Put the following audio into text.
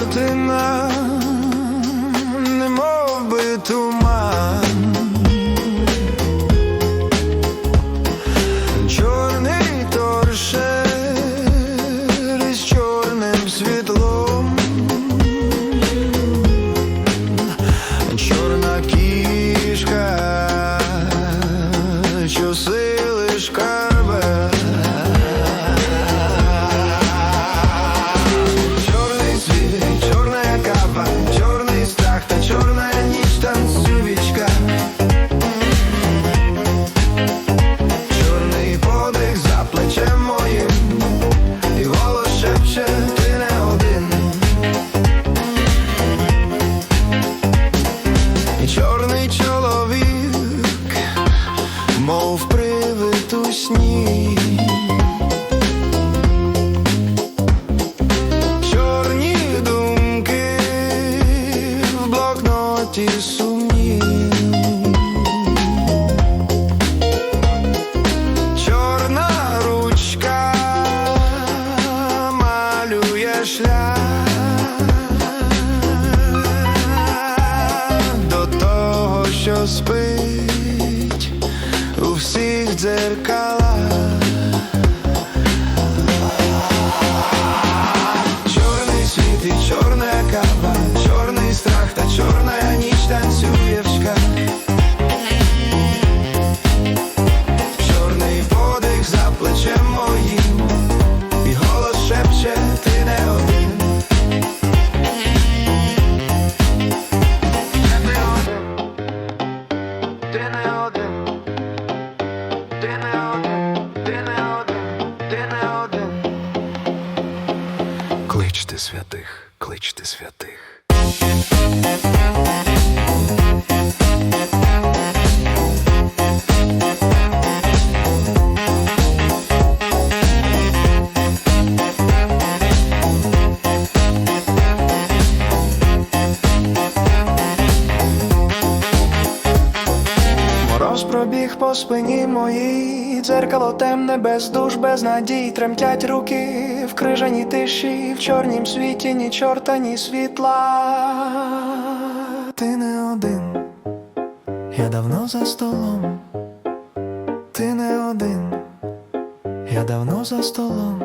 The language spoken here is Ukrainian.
людина, немов би туман, чорний торшер із чорним світлом, чорна кішка. чорний чоловік, мов привид у сні. Чорні думки в блокноті сумні. Спить у всіх дзеркалах. Кличте святих, кличте святих. Пробіг по спині моїй, дзеркало темне, без душ, без надій, тремтять руки в крижаній тиші, в чорнім світі, ні чорта, ні світла. Ти не один, я давно за столом. Ти не один, я давно за столом.